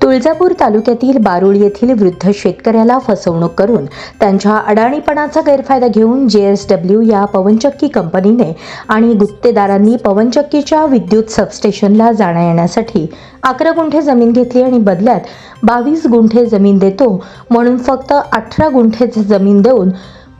Tuljapur तालुक्यातील बारुळ येथील वृद्ध शेतकऱ्याला फसवणूक करून त्यांच्या अडाणीपणाचा गैरफायदा घेऊन जे एस डब्ल्यू या पवनचक्की कंपनीने आणि गुत्तेदारांनी पवनचक्कीच्या विद्युत सबस्टेशनला जाण्या येण्यासाठी अकरा गुंठे जमीन घेतली आणि बदल्यात बावीस गुंठे जमीन देतो म्हणून फक्त अठरा गुंठेच जमीन देऊन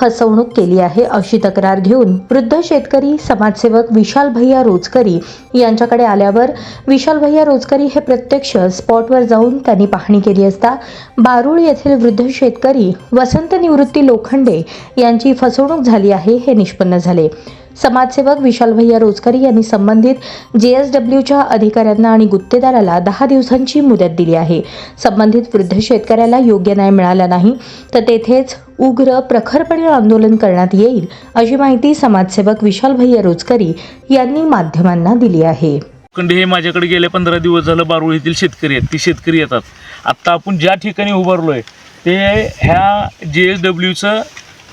फसवणूक केली आहे अशी तक्रार घेऊन वृद्ध शेतकरी समाजसेवक विशाल भैया रोजकरी यांच्याकडे आल्यावर विशाल भैया रोजकरी हे प्रत्यक्ष स्पॉटवर जाऊन त्यांनी पाहणी केली असता बारुळ येथील वृद्ध शेतकरी वसंत निवृत्ती लोखंडे यांची फसवणूक झाली आहे हे निष्पन्न झाले. समाजसेवक विशाल भैया रोजकरी यांनी संबंधित जेएसडब्ल्यूच्या अधिकाऱ्यांना आणि गुत्तेदाराला दहा दिवसांची मुदत दिली आहे. संबंधित वृद्ध शेतकऱ्याला योग्य न्याय मिळाला नाही तर तेथेच उग्र प्रखरपणे आंदोलन करण्यात येईल अशी माहिती समाजसेवक विशाल भैया रोजकरी यांनी माध्यमांना दिली आहे. कंडे हे माझ्याकडे गेले पंधरा दिवस झालं बारुळ येथील शेतकरी आहेत. ती शेतकरी येतात. आत्ता आपण ज्या ठिकाणी उभारलो आहे ते ह्या जे एस डब्ल्यूचं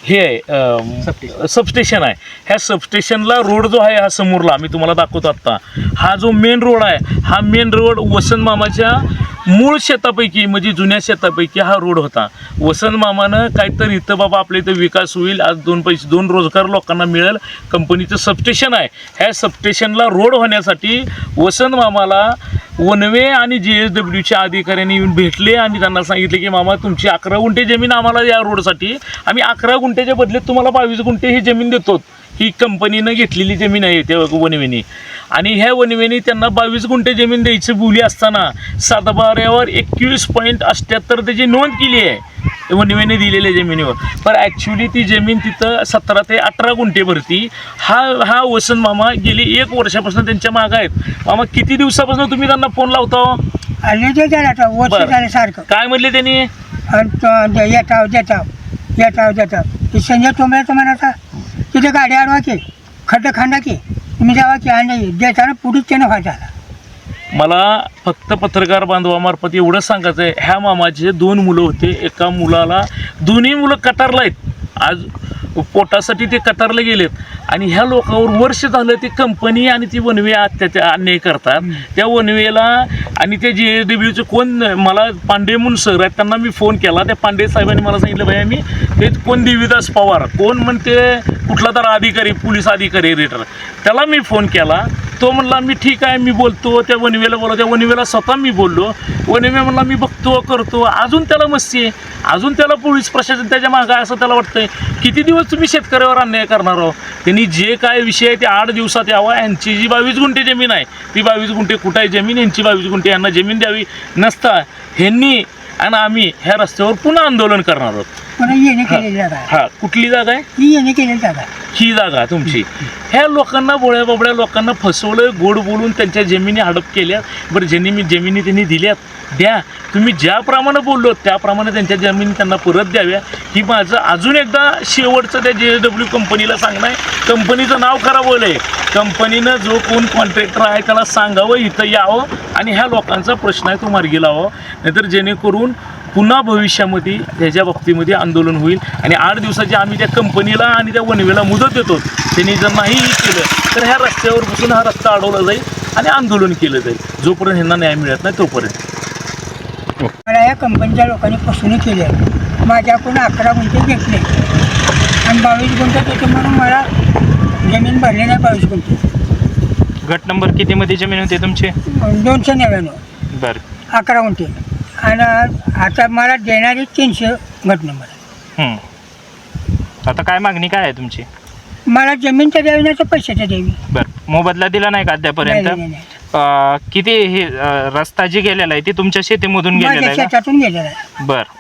हे आहे सबस्टेशन आहे. ह्या सबस्टेशनला रोड जो आहे हा समोरला मी तुम्हाला दाखवतो आत्ता. हा जो मेन रोड आहे हा मेन रोड वसंत मामाच्या मूळ शेतापैकी म्हणजे जुन्या शेतापैकी हा रोड होता. वसंत मामानं काहीतरी इथं बाबा आपल्या इथं विकास होईल आज दोन पैसे दोन रोजगार लोकांना मिळेल कंपनीचं सबस्टेशन आहे. ह्या सबस्टेशनला रोड होण्यासाठी वसंत मामाला वनवे आणि जी एस डब्ल्यूच्या अधिकाऱ्यांनी येऊन भेटले आणि त्यांना सांगितले की मामा तुमची अकरा गुंठे जमीन आम्हाला या रोडसाठी. आम्ही अकरा गुंठ्याच्या बदल्यात तुम्हाला बावीस गुंठे ही जमीन देतो. ही कंपनीनं घेतलेली जमीन आहे त्या वनवेनी आणि ह्या वनवेनी त्यांना बावीस गुंठे जमीन द्यायची बोली असताना सातबाऱ्यावर एकवीस पॉईंट अठ्ठ्याहत्तर त्याची नोंद केली आहे. वनवेने दिलेल्या जमिनीवर. पण ॲक्च्युली ती जमीन तिथं सतरा ते अठरा गुंठे भरती. हा हा वसंत मामा गेली एक वर्षापासून त्यांच्या मागं आहेत. मामा किती दिवसापासून तुम्ही त्यांना फोन लावता? आता सारखं. काय म्हणले त्यांनी? येताव देताव येताव देताव. संजय टोंबऱ्याचं म्हणाचा तिथे गाडी अडवा की खड्डं खांदा की तुम्ही जावा की आणि देताना पुढेच त्यानं व्हायचा मला फक्त पत्रकार बांधवामार्फत एवढंच सांगायचं आहे ह्या मामाचे दोन मुलं होते. एका मुलाला दोन्ही मुलं कटारला आहेत. आज पोटासाठी ते कटारला गेलेत. आणि ह्या लोकांवर वर्ष झालं ती कंपनी आणि ती वनवे अत्याचार अन्याय करतात. त्या वनवेला आणि त्या जी एस डब्ल्यूचे कोण मला पांडे म्हणून सर आहेत त्यांना मी फोन केला. त्या पांडे साहेबांनी मला सांगितलं भैया मी ते कोण देवीदास पवार? कोण म्हणते? कुठला तर अधिकारी पोलीस अधिकारी रेटर त्याला मी फोन केला. तो म्हणला मी ठीक आहे मी बोलतो. त्या वनवेला बोला त्या वनवेला स्वतः मी बोललो. वनवे म्हणला मी बघतो करतो. अजून त्याला मस्ती आहे. अजून त्याला पोलीस प्रशासन त्याच्या मागं आहे असं त्याला वाटतंय. किती दिवस तुम्ही शेतकऱ्यावर अन्याय करणार आहो त्यांनी जे काय विषय आहे ते आठ दिवसात यावा. यांची जी बावीस गुंठे जमीन आहे ती बावीस गुंठे कुठं आहे जमीन? यांची बावीस गुंठे यांना जमीन द्यावी नसता. ह्यांनी आणि आम्ही ह्या रस्त्यावर पुन्हा आंदोलन करणार आहोत. हा. कुठली जागा आहे? ही येणे केलेली जागा. आहे ही जागा तुमची. ह्या लोकांना बोळ्या बाबड्या लोकांना फसवलं गोड बोलून त्यांच्या जमिनी हडप केल्या बरं ज्यांनी मी जमिनी त्यांनी दिल्यात द्या. तुम्ही ज्याप्रमाणे बोललो त्याप्रमाणे त्यांच्या जमिनी त्यांना परत द्याव्या. ही माझं अजून एकदा शेवटचं त्या जे डब्ल्यू कंपनीला सांगणं आहे. कंपनीचं नाव खराब आहे कंपनीनं जो कोण कॉन्ट्रॅक्टर आहे त्याला सांगावं इथं यावं आणि ह्या लोकांचा प्रश्न आहे तो मार्गी लावा नाहीतर जेणेकरून पुन्हा भविष्यामध्ये ह्याच्या बाबतीमध्ये आंदोलन होईल. आणि आठ दिवसाची आम्ही त्या कंपनीला आणि त्या वनवेला मुदत देतो. त्यांनी जर नाही केलं तर ह्या रस्त्यावर बसून हा रस्ता अडवला जाईल आणि आंदोलन केलं जाईल. जोपर्यंत ह्यांना न्याय मिळत नाही तोपर्यंत. मला या कंपनीच्या लोकांनी फसवणूक केली आहे. माझ्याकडून अकरा गुंठे घेतले. आणि बावीस गुंठे देतो म्हणून मला जमीन भरली नाही बावीस गुंठे. गट नंबर कितीमध्ये जमीन होती तुमची? दोनशे नव्याण्णव. बरं. अकरा गुंठे. आणि आता मला देणारी तीनशे नंबर आहे. हं. आता काय मागणी काय आहे तुमची? मला जमीन तर द्यावी नाही तर पैसे तर द्यावी बरं मोबदला दिला नाही का अद्यापर्यंत? नाही, नाही, नाही. अं, किती हे अं, रस्ता जी गेलेला आहे ती तुमच्या शेतीमधून गेलेला माझ्या आहे का? शेतातून गेलेला आहे. बरं.